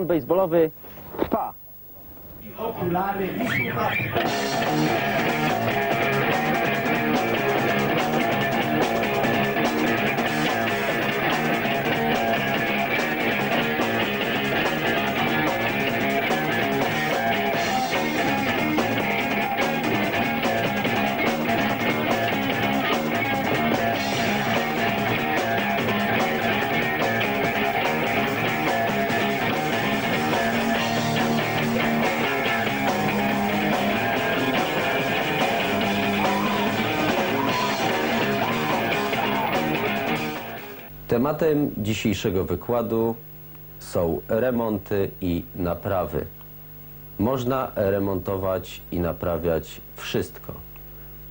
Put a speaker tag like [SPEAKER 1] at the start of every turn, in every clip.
[SPEAKER 1] sezon baseballowy trwa.
[SPEAKER 2] Okulary i słuchawki.
[SPEAKER 3] Tematem dzisiejszego wykładu są remonty i naprawy. Można remontować i naprawiać wszystko.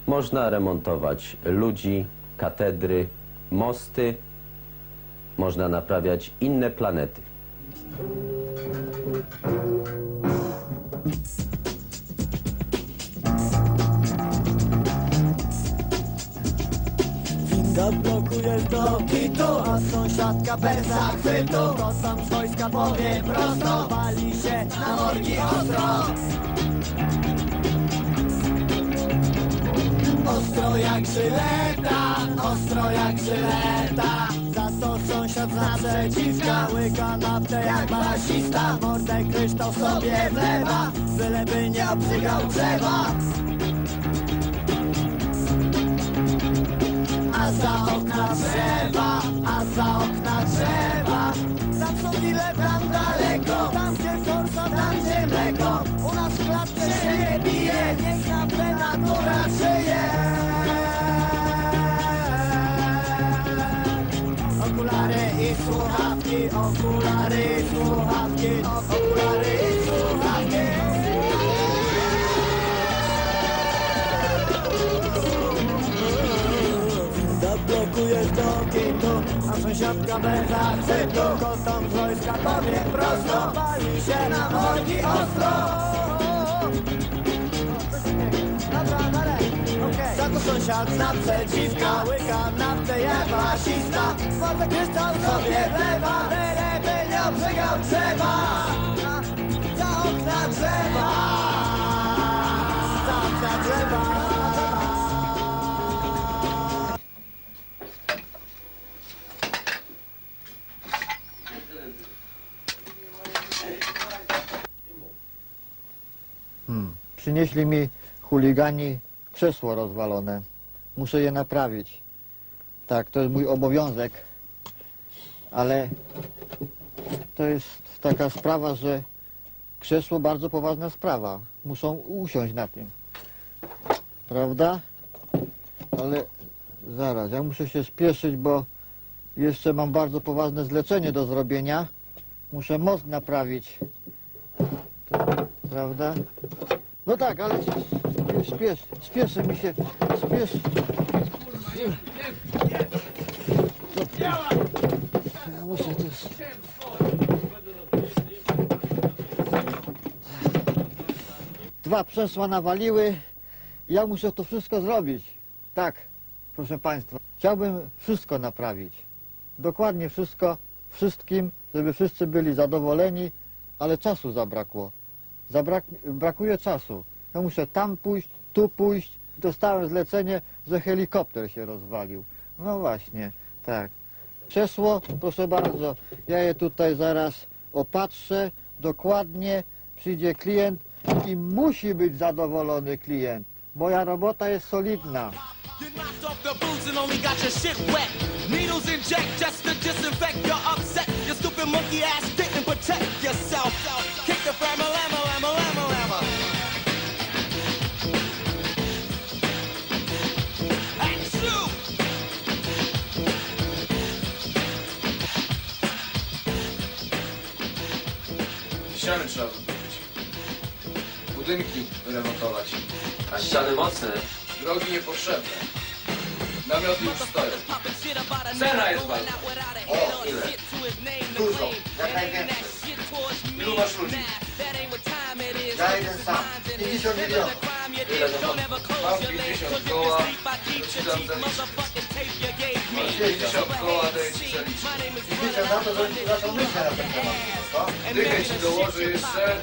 [SPEAKER 3] Można remontować ludzi, katedry, mosty. Można naprawiać inne planety.
[SPEAKER 4] Winda blokuje do kitu, a sąsiadka bez zachwytu. To sam z wojska powie prosto, wali się na morgi ostro. Ostro jak żyleta, ostro jak żyleta Za to sąsiad z naprzeciwka łyka naftę jak basista Mordę kryształ sobie wlewa, byleby nie obrzygał drzewa a za okna drzewa, a za okna drzewa. Tam są ile tam daleko, tam gdzie korsa, tam gdzie mleko. U nas w klatce się nie bije, niech. Okulary i słuchawki, okulary i słuchawki, okulary i słuchawki. A sąsiadka bez akcentu Kosą z wojska powie prosto, pali się na morgi ostro. Za to sąsiad z naprzeciwka łyka naftę jak fasista Wodę kryształ sobie wlewa, byleby nie obrzygał drzewa. Za okna drzewa
[SPEAKER 5] Przynieśli mi chuligani krzesło rozwalone. Muszę je naprawić. Tak, to jest mój obowiązek. Ale to jest taka sprawa, że krzesło bardzo poważna sprawa. Muszą usiąść na tym. Prawda? Ale zaraz, ja muszę się spieszyć, bo jeszcze mam bardzo poważne zlecenie do zrobienia. Muszę most naprawić. Prawda? No tak, ale spiesz, spiesz, spieszy mi się, spiesz. Ja muszę też... Dwa przesła nawaliły, ja muszę to wszystko zrobić. Tak, proszę Państwa, chciałbym wszystko naprawić. Dokładnie wszystko, wszystkim, żeby wszyscy byli zadowoleni, ale czasu zabrakło. Zabrak, brakuje czasu. Ja muszę tam pójść, tu pójść. Dostałem zlecenie, że helikopter się rozwalił. No właśnie, tak. Przeszło, proszę bardzo. Ja je tutaj zaraz opatrzę dokładnie. Przyjdzie klient i musi być zadowolony klient. Moja robota jest solidna.
[SPEAKER 6] And protect yourself. Kick the flamma lamma lamma lamma lamma. Achoo!
[SPEAKER 7] Ściany trzeba wybudować. Budynki remontować.
[SPEAKER 3] A ściany mocne.
[SPEAKER 7] Drogi niepotrzebne. Namioty już stoją.
[SPEAKER 3] Cena jest ważna.
[SPEAKER 7] O, ile?
[SPEAKER 5] Dużo, jak najwięcej.
[SPEAKER 7] Ilu masz ludzi?
[SPEAKER 5] Ja jeden sam. 50 milionów.
[SPEAKER 7] Ile to mam? Mam 50 koła. Ci dam za nic.
[SPEAKER 6] tape you gave me.
[SPEAKER 7] 50 koła daję ci zaliczyć.
[SPEAKER 5] Liczę na to, że zaczął myśleć na ten temat. wszystko.
[SPEAKER 7] Dychę ci dołożę jeszcze,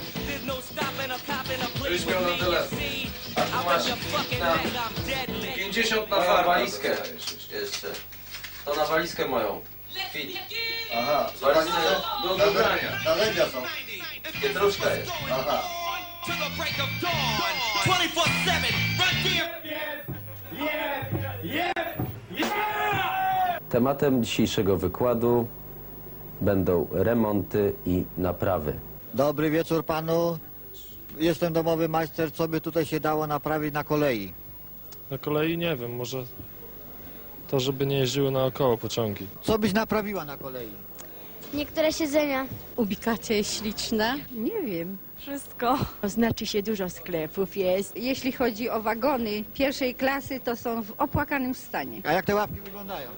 [SPEAKER 6] no
[SPEAKER 7] żebyś miał na telefon. A tu masz na
[SPEAKER 6] neck, I'm deadly.
[SPEAKER 7] 50 na farmę jeszcze.
[SPEAKER 3] To na walizkę moją. Kwit.
[SPEAKER 5] Aha,
[SPEAKER 3] Walizkę do wybrania.
[SPEAKER 5] narzędzia są.
[SPEAKER 3] Pietruszka jest.
[SPEAKER 5] Aha.
[SPEAKER 6] To the break of dawn. 24-7, run DMV.
[SPEAKER 3] Tematem dzisiejszego wykładu będą remonty i naprawy.
[SPEAKER 5] Dobry wieczór panu. Jestem domowy majster. Co by tutaj się dało naprawić na kolei?
[SPEAKER 8] Na kolei nie wiem, może to, żeby nie jeździły naokoło pociągi.
[SPEAKER 5] Co byś naprawiła na kolei?
[SPEAKER 9] Niektóre siedzenia.
[SPEAKER 10] Ubikacja jest śliczna? Nie wiem.
[SPEAKER 9] Wszystko.
[SPEAKER 10] Znaczy się dużo sklepów jest. Jeśli chodzi o wagony pierwszej klasy, to są w opłakanym stanie.
[SPEAKER 5] A jak te łapki wyglądają?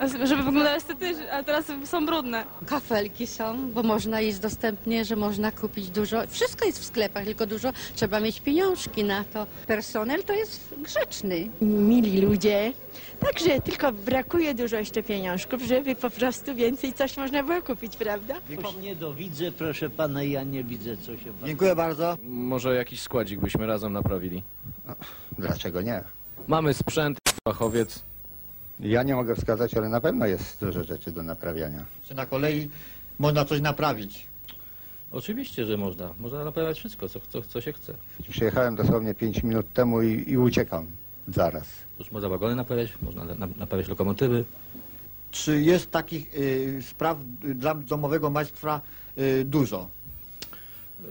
[SPEAKER 9] Żeby wyglądały estetycznie, a teraz są brudne.
[SPEAKER 10] Kafelki są, bo można jest dostępnie, że można kupić dużo. Wszystko jest w sklepach, tylko dużo trzeba mieć pieniążki na to. Personel to jest grzeczny.
[SPEAKER 11] mili ludzie. Także tylko brakuje dużo jeszcze pieniążków, żeby po prostu więcej coś można było kupić, prawda?
[SPEAKER 1] Nie dowidzę, proszę pana, ja nie widzę, co się pan...
[SPEAKER 5] Dziękuję bardzo.
[SPEAKER 12] Może jakiś składzik byśmy razem naprawili.
[SPEAKER 13] Dlaczego nie?
[SPEAKER 12] Mamy sprzęt, fachowiec.
[SPEAKER 13] Ja nie mogę wskazać, ale na pewno jest dużo rzeczy do naprawiania.
[SPEAKER 5] Czy na kolei można coś naprawić?
[SPEAKER 12] Oczywiście, że można. Można naprawiać wszystko, co, co, co się chce.
[SPEAKER 13] Przyjechałem dosłownie 5 minut temu i, i uciekam zaraz.
[SPEAKER 12] Już można wagony naprawiać, można na, naprawiać lokomotywy.
[SPEAKER 5] Czy jest takich y, spraw dla domowego majstra y, dużo?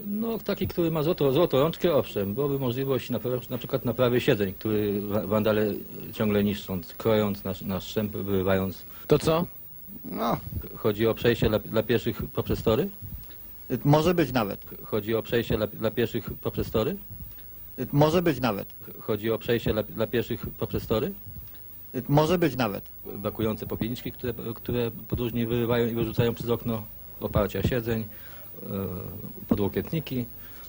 [SPEAKER 12] No taki, który ma złoto, złotą rączkę, owszem, byłoby możliwość naprawy, na przykład naprawy siedzeń, który wa- wandale ciągle niszczą, krojąc na, na szczępy, wyrywając.
[SPEAKER 8] To co?
[SPEAKER 13] No,
[SPEAKER 12] Chodzi o przejście dla, dla pieszych poprzez tory?
[SPEAKER 5] Y, Może być nawet.
[SPEAKER 12] Chodzi o przejście dla, dla pieszych poprzez tory?
[SPEAKER 5] Y, Może być nawet.
[SPEAKER 12] Chodzi o przejście dla, dla pieszych poprzez tory?
[SPEAKER 5] Y, Może być nawet.
[SPEAKER 12] brakujące popielniczki, które, które podróżni wyrywają i wyrzucają przez okno, oparcia siedzeń, podłokietniki.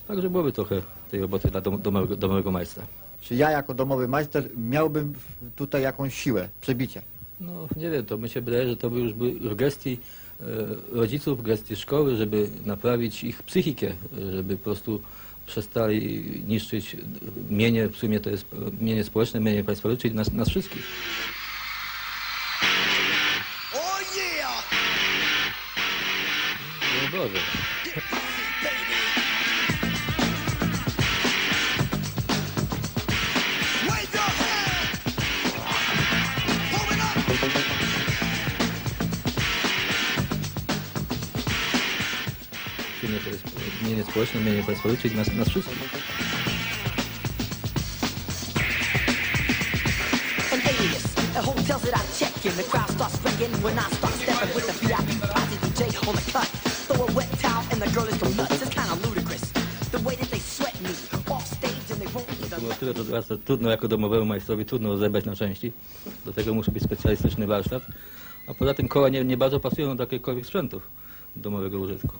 [SPEAKER 12] Także byłoby trochę tej roboty dla dom, domowego, domowego majstra.
[SPEAKER 5] Czy ja jako domowy majster miałbym tutaj jakąś siłę, przebicie?
[SPEAKER 12] No nie wiem, to mi się wydaje, że to by już by w gestii e, rodziców, w gestii szkoły, żeby naprawić ich psychikę, e, żeby po prostu przestali niszczyć mienie, w sumie to jest e, mienie społeczne, mienie państwowe, czyli nas, nas wszystkich.
[SPEAKER 6] Oh yeah!
[SPEAKER 12] No Boże.
[SPEAKER 6] Wave your hand! Pull it up!
[SPEAKER 12] W sumie to jest mienie społeczne, mienie państwowe, czyli nas, nas wszystkich.
[SPEAKER 4] An alias, at hotels that I check in, the crowd starts wrecking when I start stepping with the VIP
[SPEAKER 12] Było tyle, to teraz trudno jako domowemu majstrowi, trudno rozebrać na części. Do tego musi być specjalistyczny warsztat. A poza tym koła nie, nie bardzo pasują do jakichkolwiek sprzętów domowego użytku.